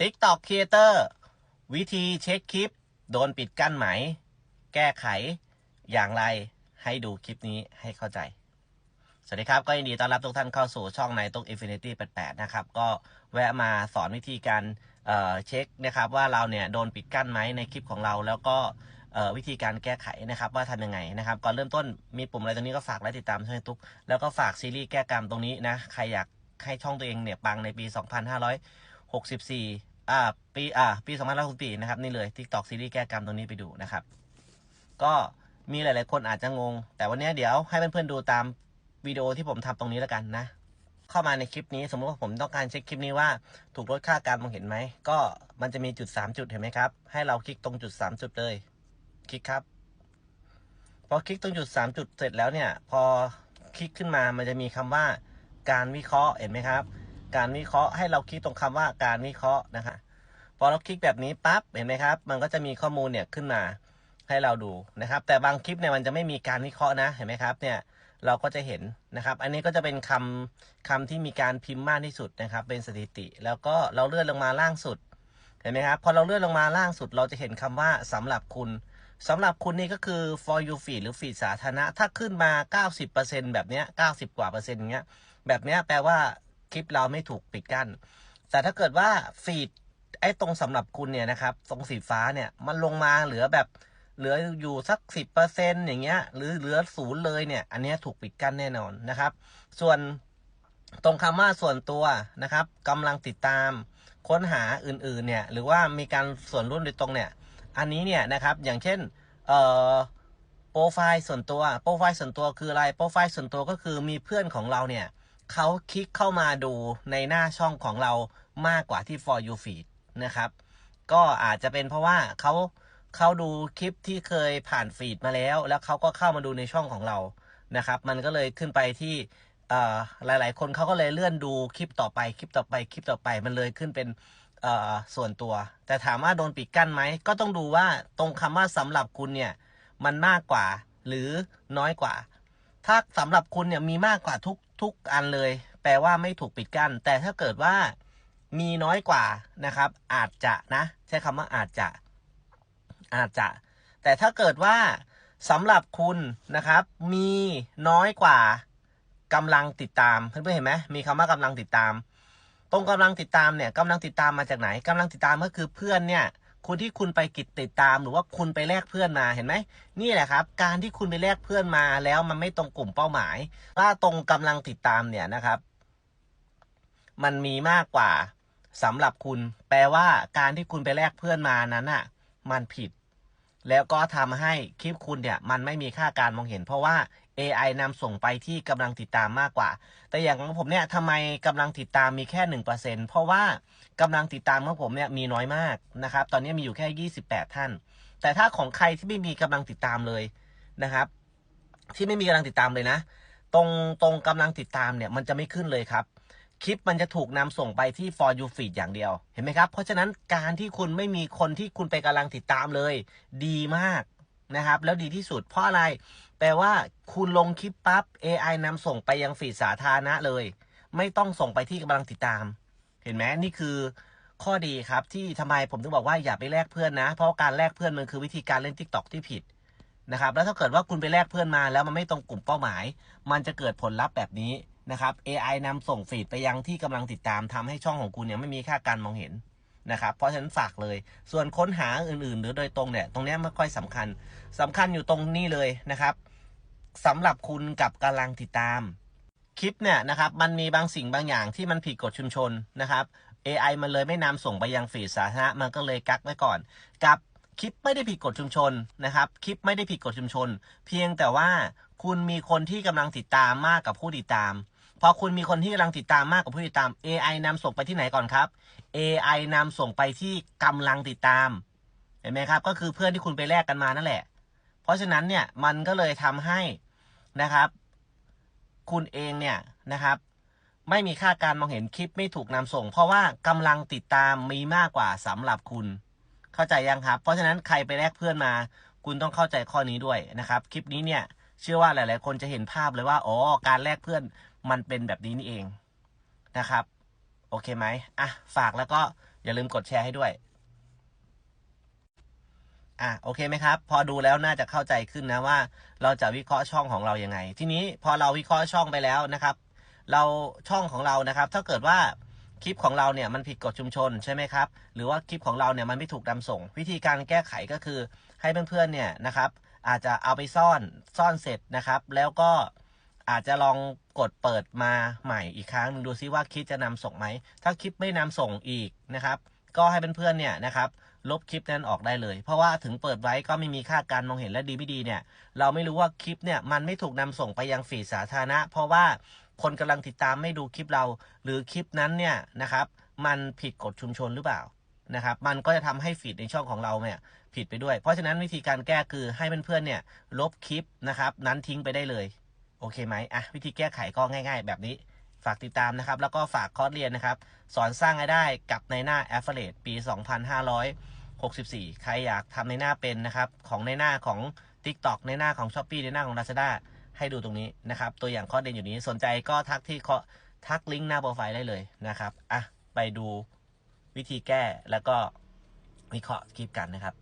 TikTok Creator วิธีเช็คคลิป โดนปิดกั้นไหม แก้ไขอย่างไรให้ดูคลิปนี้ให้เข้าใจ สวัสดีครับ ก็ยินดีต้อนรับทุกท่านเข้าสู่ช่องในตุก Infinity 88 นะครับ ก็แวะมาสอนวิธีการเเช็คนะครับ ว่าเราเนี่ยโดนปิดกั้นไหมในคลิปของเราแล้วก็วิธีการแก้ไขนะครับว่าทำยังไงนะครับก่อนเริ่มต้นมีปุ่มอะไรตรงนี้ก็ฝากไลค์ติดตามช่องตุกแล้วก็ฝากซีรีส์แก้กรรมตรงนี้นะใครอยากให้ช่องตัวเองเนี่ยปังในปี 64อ่าปีอ่าปี2564นะครับนี่เลย TikTok ซีรีส์แก้กรรมตรงนี้ไปดูนะครับ ก็มีหลาย ๆ คนอาจจะงง แต่วันนี้เดี๋ยวให้เพื่อน ๆ ดูตามวิดีโอที่ผมทำตรงนี้แล้วกันนะ เข้ามาในคลิปนี้สมมติว่าผมต้องการเช็คคลิปนี้ว่าถูกลดค่าการมองเห็นไหม ก็มันจะมีจุด 3 จุดเห็นไหมครับ ให้เราคลิกตรงจุด 3 จุดเลย คลิกครับ พอคลิกตรงจุด 3 จุดเสร็จแล้วเนี่ย พอคลิกขึ้นมามันจะมีคำว่าการวิเคราะห์เห็นไหมครับ การวิเคราะห์ให้เราคลิกตรงคำว่าการวิเคราะห์นะคะ พอเราคลิกแบบนี้ปั๊บเห็นไหมครับ มันก็จะมีข้อมูลเนี่ยขึ้นมาให้เราดูนะครับ แต่บางคลิปเนี่ยมันจะไม่มีการวิเคราะห์นะเห็นไหมครับเนี่ยเราก็จะเห็นนะครับ อันนี้ก็จะเป็นคำคำที่มีการพิมพ์มากที่สุดนะครับ เป็นสถิติ แล้วก็เราเลื่อนลงมาล่างสุดเห็นไหมครับพอเราเลื่อนลงมาล่างสุด เราจะเห็นคำว่าสำหรับคุณสำหรับคุณนี่ก็คือ for you feed หรือ feed สาธารณะ ถ้าขึ้นมา 90%แบบเนี้ย90 กว่าเปอร์เซ็นต์เงี้ย แบบเนี้ยแปลว่า คลิปเราไม่ถูกปิดกั้น แต่ถ้าเกิดว่าฟีดไอ้ตรงสำหรับคุณเนี่ยนะครับตรงสีฟ้าเนี่ยมันลงมาเหลือแบบเหลืออยู่สักสิบเปอร์เซ็นอย่างเงี้ย หรือเหลือศูนย์เลยเนี่ย อันนี้ถูกปิดกั้นแน่นอนนะครับ ส่วนตรงคำว่าส่วนตัวนะครับกำลังติดตามค้นหาอื่นๆเนี่ยหรือว่ามีการส่วนร่วมโดยตรงเนี่ย อันนี้เนี่ยนะครับอย่างเช่นเอ่อโปรไฟล์ส่วนตัวโปรไฟล์ส่วนตัวคืออะไรโปรไฟล์ส่วนตัวก็คือมีเพื่อนของเราเนี่ย เขาคลิกเข้ามาดูในหน้าช่องของเรามากกว่าที่ for you feed นะครับ ก็อาจจะเป็นเพราะว่าเขาเขาดูคลิปที่เคยผ่านฟีดมาแล้ว แล้วเขาก็เข้ามาดูในช่องของเรานะครับ มันก็เลยขึ้นไปที่เอ่อหลาย ๆ คนเขาก็เลยเลื่อนดูคลิปต่อไปคลิปต่อไปคลิปต่อไปมันเลยขึ้นเป็นส่วนตัว แต่ถามว่าโดนปิดกั้นไหม ก็ต้องดูว่าตรงคำว่าสำหรับคุณเนี่ยมันมากกว่าหรือน้อยกว่า ถ้าสำหรับคุณเนี่ยมีมากกว่าทุก ทุกอันเลย แปลว่าไม่ถูกปิดกั้นแต่ถ้าเกิดว่ามีน้อยกว่านะครับ อาจจะนะ ใช้คำว่าอาจจะ อาจจะ แต่ถ้าเกิดว่าสำหรับคุณนะครับ มีน้อยกว่ากำลังติดตามเพื่อนๆเห็นไหมมีคำว่ากำลังติดตาม ตรงกำลังติดตามเนี่ยกำลังติดตามมาจากไหนกำลังติดตามก็คือเพื่อนเนี่ย คุณที่คุณไปกิจติดตามหรือว่าคุณไปแลกเพื่อนมาเห็นไหมนี่แหละครับ การที่คุณไปแลกเพื่อนมาแล้วมันไม่ตรงกลุ่มเป้าหมาย ว่าตรงกำลังติดตามเนี่ยนะครับ มันมีมากกว่าสำหรับคุณ แปลว่าการที่คุณไปแลกเพื่อนมานั้นอะ มันผิด แล้วก็ทำให้คลิปคุณเนี่ยมันไม่มีค่าการมองเห็น เพราะว่า AI นำส่งไปที่กำลังติดตามมากกว่า แต่อย่างของผมเนี่ยทำไมกำลังติดตามมีแค่หนึ่งเปอร์เซ็นเพราะว่ากำลังติดตามของผมเนี่ยมีน้อยมากนะครับ ตอนนี้มีอยู่แค่ยี่สิบแปดท่าน แต่ถ้าของใครที่ไม่มีกำลังติดตามเลยนะครับ ที่ไม่มีกำลังติดตามเลยนะ ตรงตรงกำลังติดตามเนี่ยมันจะไม่ขึ้นเลยครับ คลิปมันจะถูกนำส่งไปที่ for you feed อย่างเดียว เห็นไหมครับ เพราะฉะนั้นการที่คุณไม่มีคนที่คุณไปกำลังติดตามเลย ดีมากนะครับ แล้วดีที่สุดเพราะอะไร แปลว่าคุณลงคลิปปั๊บ AI นำส่งไปยังฟีดสาธารณะเลย ไม่ต้องส่งไปที่กำลังติดตาม เห็นไหมนี่คือข้อดีครับที่ทำไมผมถึงบอกว่าอย่าไปแลกเพื่อนนะ เพราะการแลกเพื่อนมันคือวิธีการเล่น TikTok ที่ผิดนะครับ แล้วถ้าเกิดว่าคุณไปแลกเพื่อนมาแล้วมันไม่ตรงกลุ่มเป้าหมาย มันจะเกิดผลลัพธ์แบบนี้ นะครับ AI นำส่งฟีดไปยังที่กำลังติดตามทำให้ช่องของคุณเนี่ยไม่มีค่าการมองเห็นนะครับ เพราะฉะนั้นฝากเลย ส่วนค้นหาอื่นๆ หรือโดยตรงเนี่ยตรงนี้ไม่ค่อยสำคัญสำคัญอยู่ตรงนี้เลยนะครับสำหรับคุณกับกำลังติดตาม คลิปเนี่ยนะครับมันมีบางสิ่งบางอย่างที่มันผิดกฎชุมชนนะครับ AI มันเลยไม่นำส่งไปยังฟีดสาธารณะมันก็เลยกักไว้ก่อน กับคลิปไม่ได้ผิดกฎชุมชนนะครับ คลิปไม่ได้ผิดกฎชุมชน เพียงแต่ว่าคุณมีคนที่กำลังติดตามมากกับผู้ติดตาม พอคุณมีคนที่กำลังติดตามมากกว่าผู้ติดตาม AI นำส่งไปที่ไหนก่อนครับ AI นำส่งไปที่กำลังติดตาม เห็นไหมครับ ก็คือเพื่อนที่คุณไปแลกกันมานั่นแหละ เพราะฉะนั้นเนี่ยมันก็เลยทำให้นะครับ คุณเองเนี่ยนะครับ ไม่มีค่าการมองเห็นคลิปไม่ถูกนำส่ง เพราะว่ากำลังติดตามมีมากกว่าสำหรับคุณ เข้าใจยังครับ เพราะฉะนั้นใครไปแลกเพื่อนมา คุณต้องเข้าใจข้อนี้ด้วยนะครับ คลิปนี้เนี่ยเชื่อว่าหลาย ๆ คนจะเห็นภาพเลยว่า อ๋อ การแลกเพื่อน มันเป็นแบบนี้นี่เองนะครับ โอเคไหมอะฝากแล้วก็อย่าลืมกดแชร์ให้ด้วยอะโอเคไหมครับ พอดูแล้วน่าจะเข้าใจขึ้นนะว่า เราจะวิเคราะห์ช่องของเรายังไง ทีนี้พอเราวิเคราะห์ช่องไปแล้วนะครับ เราช่องของเรานะครับ ถ้าเกิดว่าคลิปของเราเนี่ยมันผิดกฎชุมชนใช่ไหมครับ หรือว่าคลิปของเราเนี่ยมันไม่ถูกนำส่ง วิธีการแก้ไขก็คือให้เพื่อนๆเนี่ยนะครับ อาจจะเอาไปซ่อนซ่อนเสร็จนะครับ แล้วก็ อาจจะลองกดเปิดมาใหม่อีกครั้งหนึ่งดูซิว่าคลิปจะนำส่งไหม ถ้าคลิปไม่นำส่งอีกนะครับ ก็ให้เพื่อนๆเนี่ยนะครับลบคลิปนั้นออกได้เลย เพราะว่าถึงเปิดไว้ก็ไม่มีค่าการมองเห็นและดีไม่ดีเนี่ย เราไม่รู้ว่าคลิปเนี่ยมันไม่ถูกนำส่งไปยังฟีดสาธารณะ เพราะว่าคนกำลังติดตามไม่ดูคลิปเรา หรือคลิปนั้นเนี่ยนะครับมันผิดกฎชุมชนหรือเปล่านะครับมันก็จะทำให้ฟีดในช่องของเราเนี่ยผิดไปด้วย เพราะฉะนั้นวิธีการแก้คือให้เพื่อนๆเนี่ยลบคลิปนะครับนั้นทิ้งไปได้เลย โอเคไหมอะวิธีแก้ไขก็ง่าย ๆ แบบนี้ฝากติดตามนะครับ แล้วก็ฝากคอร์สเรียนนะครับ สอนสร้างรายได้กับในหน้า Affiliate ปี 2564 ใครอยากทำในหน้าเป็นนะครับ ของในหน้าของ TikTok ในหน้าของ s h อ p e e ในหน้าของ Lazada ให้ดูตรงนี้นะครับ ตัวอย่างคอร์สเรียนอยู่นี้สนใจก็ทักที่ข้อทักลิงก์หน้าโปรไฟล์ได้เลยนะครับอะไปดูวิธีแก้แล้วก็วิเคราะห์คลิปกันนะครับ